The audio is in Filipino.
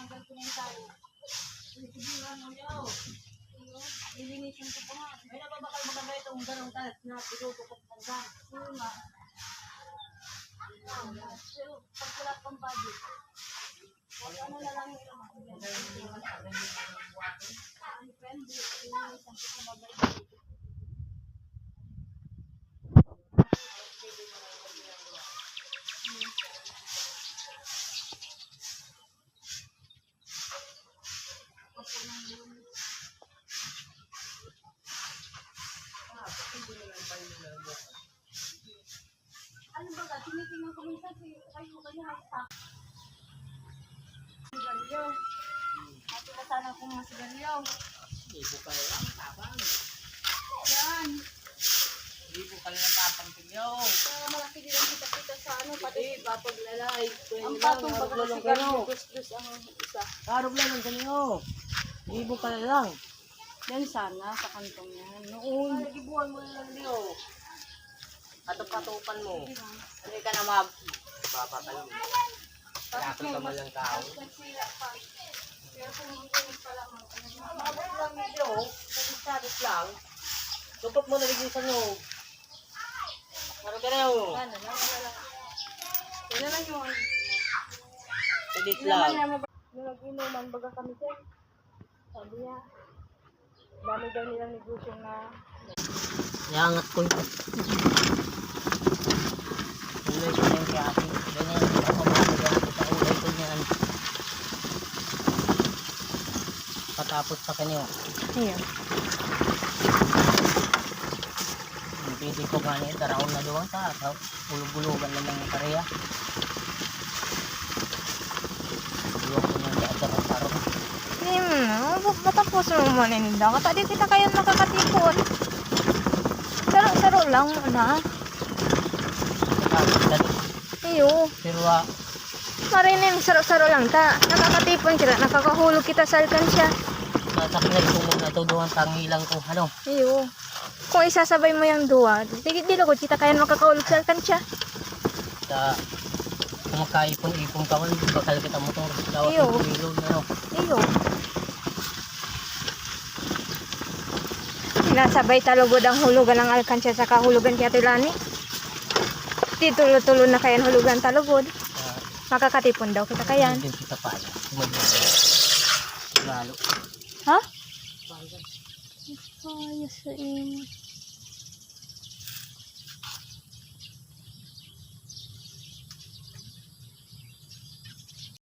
Tinanggal ko na yung tali. Mo niyo. Ko pa nga. May nababakal mo kami itong ganong talat na pinupukot ng gan. Oo nga. Pang budget, wag ano na lang yung Ang friendly, ilinisin ko pa babay. Ano ba ka? Tinitingnan ko minsan kayo kanya hasta. Sigarilyo. Ate ka sana kung mga sigarilyo. Ibo ka lang, tapang. Yan. Ibo ka lang tapang tigyo. Kaya malaki din ang kita-kita sa ano, pati Pati papag lalay. ang patong pag sigarilyo, dus-dus ang isa. Karog lang ang kanyo. Ibo ka lang. Yan sana, sa kantong yan. Noon. Nagibuhan mo lang niyo. Patupatupan mo. Hindi ka na mag... Papatalim. Yakal ka man lang tao. Mabot lang niyo. Sabisados lang. Lupot mo na ligin sa nyo. Ka na yun. Ano lang, wala lang. Yan na lang yung ano. Edit lang. na mab- nung nag-inuman baga kami sir. Sabi niya, dami daw nilang negosyo na Yangat ko ito. Ulay ko yung kati. Ganyan. Ako mga ganyan sa ulay ko niyan. Patapos sa kanyo. Ayan. Pwede ko nga niya. Taraon na doon sa na lang yung karya. Iwan ko niya sa asaw tarong. Matapos mo man ninda. Kata di kita kayo nakakatipon. Saro-saro lang na. Iyo, Pero ah, marinim saro-saro lang ta. Nakakatipon kita, nakakahulog kita sa alkansya. sasakyan ko muna ito doon. Tangilang ko. Ano? Iyo. Kung isasabay mo yung duwa, di di ko kita kaya makakahulog sa alkansya. Sa kumakaipon-ipon ka man. Bakal kita motor. Dawat Iyo. ng ilog. Ano? Iyo. Nasabay talugod ang hulugan ng alkansya sa kahulugan kaya tulani. Di tulo-tulo na kayan hulugan talugod. Makakatipon daw kita kayan. Ha? Ayos sa imo.